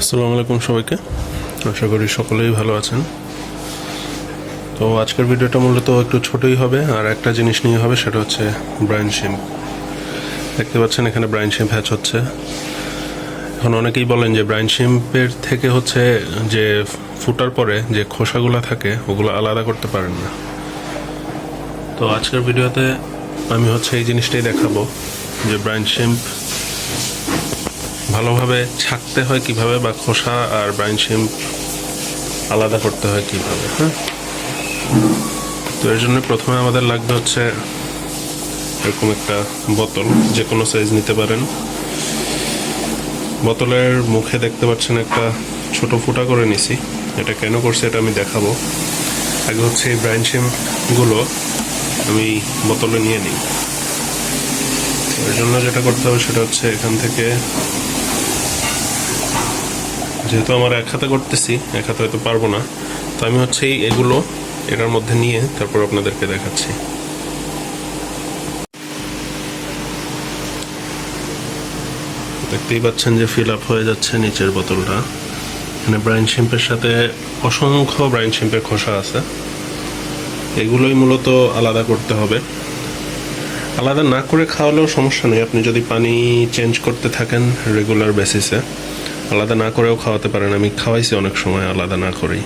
আসসালামু আলাইকুম সবাইকে। আশা করি সকলেই ভালো আছেন। তো আজকের ভিডিওটা মূলত একটু ছোটই হবে, আর একটা জিনিস নিয়ে হবে, সেটা হচ্ছে ব্রাইন শিম। দেখতে পাচ্ছেন এখানে ব্রাইন শিম হ্যাচ হচ্ছে। এখন অনেকেই বলেন যে ব্রাইন শিম্পের থেকে হচ্ছে যে ফুটার পরে যে খোসাগুলো থাকে, ওগুলো আলাদা করতে পারেন না। তো আজকের ভিডিওতে আমি হচ্ছে এই জিনিসটাই দেখাবো, যে ব্রাইন শিম্প ভালোভাবে ছাকতে হয় কীভাবে বা খোসা আর ব্রাইন শিম আলাদা করতে হয় কীভাবে হ্যাঁ? তো এর জন্য প্রথমে আমাদের লাগবে হচ্ছে এরকম একটা বোতল যে কোনো সাইজ নিতে পারেন। বোতলের মুখে দেখতে পাচ্ছেন একটা ছোট ফুটা করে নিছি। এটা কেন করছে এটা আমি দেখাবো। আগে হচ্ছে এই ব্রাইন শিমগুলো আমি বোতলে নিয়ে নিই। এর জন্য যেটা করতে হবে সেটা হচ্ছে এখান থেকে যেহেতু আমার এক হাতে করতেছি, এক হাতে হয়তো পারব না, তো আমি হচ্ছে এগুলো এটার মধ্যে নিয়ে তারপর আপনাদেরকে দেখাচ্ছি। দেখতেই পাচ্ছেন যে ফিল আপ হয়ে যাচ্ছে নিচের বোতলটা। এখানে ব্রাইন শিম্পের সাথে অসংখ্য ব্রাইন শিম্পের খোসা আছে। এগুলোই মূলত আলাদা করতে হবে। আলাদা না করে খাওয়ালেও সমস্যা নেই। আপনি যদি পানি চেঞ্জ করতে থাকেন রেগুলার বেসিসে আলাদা না করেও খাওয়াতে পারেন। আমি খাওয়াইছি অনেক সময়, আলাদা না করেই।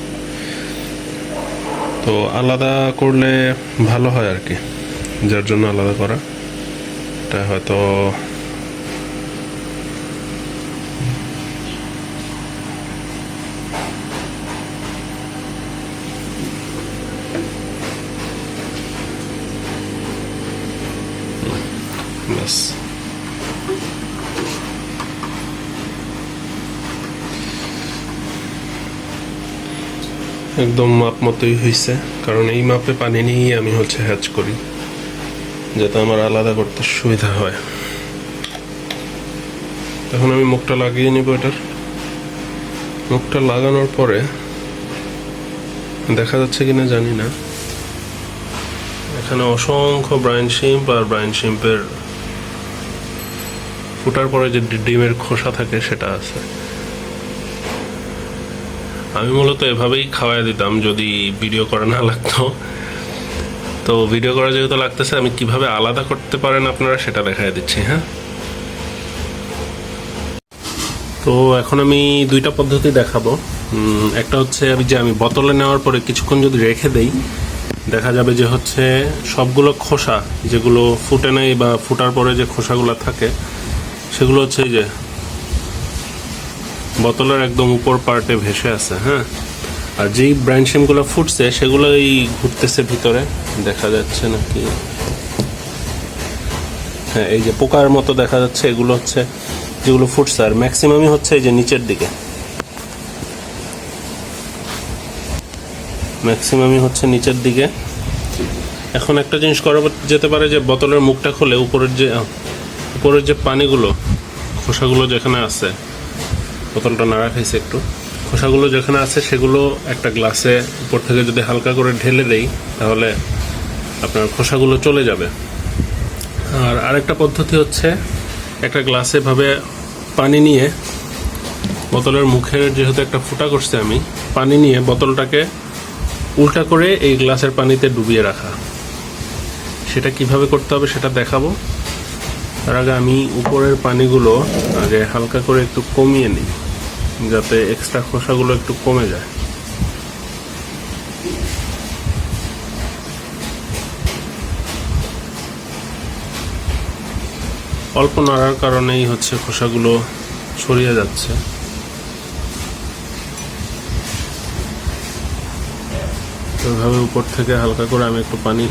তো আলাদা করলে ভালো হয় আর কি, যার জন্য আলাদা করা। এটা হয়তো ব্যাস। একদম মাপ মতোই হয়েছে কারণ এই মাপে পানি নিয়েই আমি হচ্ছে হ্যাচ করি, যাতে আমার আলাদা করতে সুবিধা হয়। এখন আমি মুখটা লাগিয়ে নিব এটার। মুখটা লাগানোর পরে, দেখা যাচ্ছে কিনা জানি না। এখানে অসংখ্য ব্রাইন শিম্প আর ব্রাইন শিম্পের ফুটার পরে যে ডিমের খোসা থাকে সেটা আছে। আমি মূলত এভাবেই খাওয়াই দিতাম যদি ভিডিও করা না লাগতো। তো ভিডিও করা যেহেতু লাগতেছে, আমি কীভাবে আলাদা করতে পারেন আপনারা সেটা দেখাই দিচ্ছি হ্যাঁ? তো এখন আমি দুইটা পদ্ধতি দেখাবো। একটা হচ্ছে আমি যে আমি বোতলে নেওয়ার পরে কিছুক্ষণ যদি রেখে দেই, দেখা যাবে যে হচ্ছে সবগুলো খোসা, যেগুলো ফুটে নেই বা ফুটার পরে যে খোসাগুলো থাকে, সেগুলো হচ্ছে যে বোতলের একদম উপর পার্টে ভেসে আছে হ্যাঁ? আর যেই ব্রাইন শিমগুলো ফুটছে, সেগুলোই ঘুরতেছে ভিতরে। দেখা যাচ্ছে নাকি? হ্যাঁ এই যে পোকার মতো দেখা যাচ্ছে, এগুলো হচ্ছে যেগুলো ফুটছে। আর ম্যাক্সিমামই হচ্ছে এই যে নিচের দিকে। ম্যাক্সিমামই হচ্ছে নিচের দিকে। এখন একটা জিনিস করা যেতে পারে যে, বোতলের মুখটা খুলে উপরের যে উপরের যে পানিগুলো, খোসাগুলো যেখানে আছে বোতলটা নাড়া খাইছে একটু। খোসাগুলো যেখানে আছে সেগুলো একটা গ্লাসে উপর থেকে যদি হালকা করে ঢেলে দেই, তাহলে আপনার খোসাগুলো চলে যাবে। আর আরেকটা পদ্ধতি হচ্ছে একটা গ্লাসে ভাবে পানি নিয়ে বোতলের মুখের যেহেতু একটা ফুটা করছে আমি, পানি নিয়ে বোতলটাকে উল্টা করে এই গ্লাসের পানিতে ডুবিয়ে রাখা। সেটা কীভাবে করতে হবে সেটা দেখাবো। তার আগে আমি উপরের পানিগুলো আগে হালকা করে একটু কমিয়ে নিই। যাতে এক্সট্রা খোসাগুলো একটু কমে যায়। অল্প নাড়ার কারণেই হচ্ছে খোসাগুলো ছড়িয়ে যাচ্ছে। এভাবে উপর থেকে হালকা করে আমি একটু পানি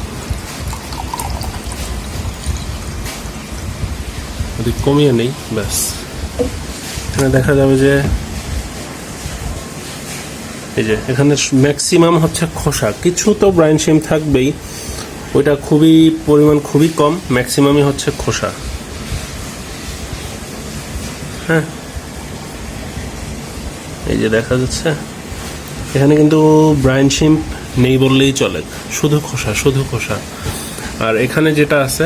কমিয়ে নেই, ব্যাস। এখানে দেখা যাবে যে এই যে, এখানে ম্যাক্সিমাম হচ্ছে খোসা। কিছু তো ব্রাইন শিম থাকবেই। ওইটা খুবই পরিমাণ খুবই কম ম্যাক্সিমামই হচ্ছে খোসা। হ্যাঁ। এই যে দেখা যাচ্ছে, এখানে কিন্তু ব্রাইন শিম্প নেই বললেই চলে। শুধু খোসা শুধু খোসা। আর এখানে যেটা আছে,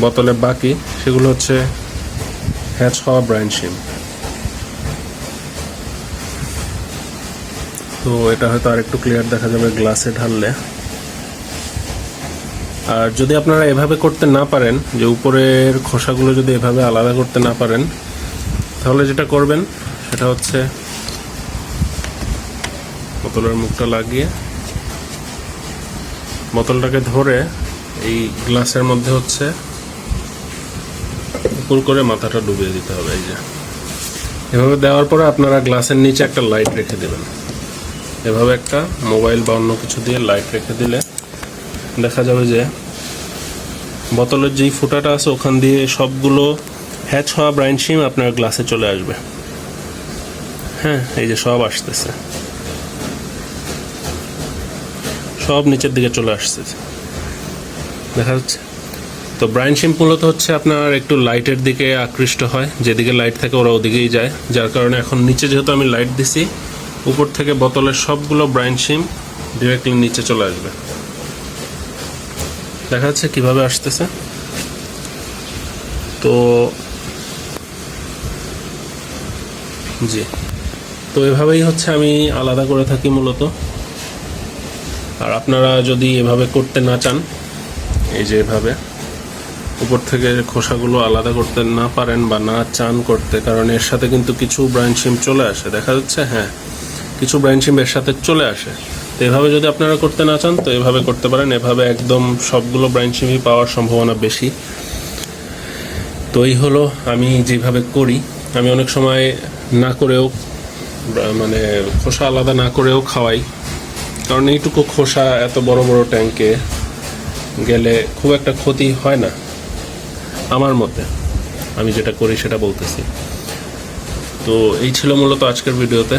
বোতলে বাকি, সেগুলো হচ্ছে হ্যাচ হওয়া ব্রাইন শিম তো এটা হয়তো আর একটু ক্লিয়ার দেখা যাবে গ্লাসে ঢাললে। আর যদি আপনারা এভাবে করতে না পারেন, যে উপরের খোসাগুলো যদি এভাবে আলাদা করতে না পারেন, তাহলে যেটা করবেন, সেটা হচ্ছে বোতলের মুখটা লাগিয়ে বোতলটাকে ধরে এই গ্লাসের মধ্যে হচ্ছে উপর করে মাথাটা ডুবিয়ে দিতে হবে, এই যে। এভাবে দেওয়ার পরে আপনারা গ্লাসের নিচে একটা লাইট রেখে দেবেন। এভাবে একটা মোবাইল বা অন্য কিছু দিয়ে লাইট রেখে দিলে দেখা যাবে যে বোতলের যেই ফুটাটা আছে ওখান দিয়ে সবগুলো হ্যাচ হওয়া ব্রাইন শিম আপনার গ্লাসে চলে আসবে। হ্যাঁ এই যে সব আসতেছে। সব নিচের দিকে চলে আসতেছে দেখা যাচ্ছে। তো ব্রাইন শিম মূলত হচ্ছে আপনার একটু লাইটের দিকে আকৃষ্ট হয়। যেদিকে লাইট থাকে ওরা ওদিকেই যায়। যার কারণে এখন নিচে যেহেতু আমি লাইট দিছি উপর থেকে বোতলের সবগুলো ব্রাইন শিম ডিরেক্টলি নিচে চলে আসবে। দেখা যাচ্ছে কীভাবে আসতেছে। তো জি, তো এভাবেই হচ্ছে আমি আলাদা করে থাকি মূলত। আর আপনারা যদি এভাবে করতে না চান, এই যে এভাবে, উপর থেকে খোসাগুলো আলাদা করতে না পারেন বা না চান করতে, কারণ এর সাথে কিন্তু কিছু ব্রাইন সিম চলে আসে। দেখা যাচ্ছে হ্যাঁ কিছু ব্রাইন সিম এর সাথে চলে আসে। তো এভাবে যদি আপনারা করতে না চান, তো এভাবে করতে পারেন। এভাবে একদম সবগুলো ব্রাইন সিমই পাওয়ার সম্ভাবনা বেশি। তো এই হলো আমি যেভাবে করি। আমি অনেক সময় না করেও মানে খোসা আলাদা না করেও খাওয়াই। কারণ এইটুকু খোসা এত বড় বড় ট্যাঙ্কে গেলে খুব একটা ক্ষতি হয় না। আমার মতে। আমি যেটা করি সেটা বলতেছি। তো এই ছিল মূলত আজকের ভিডিওতে।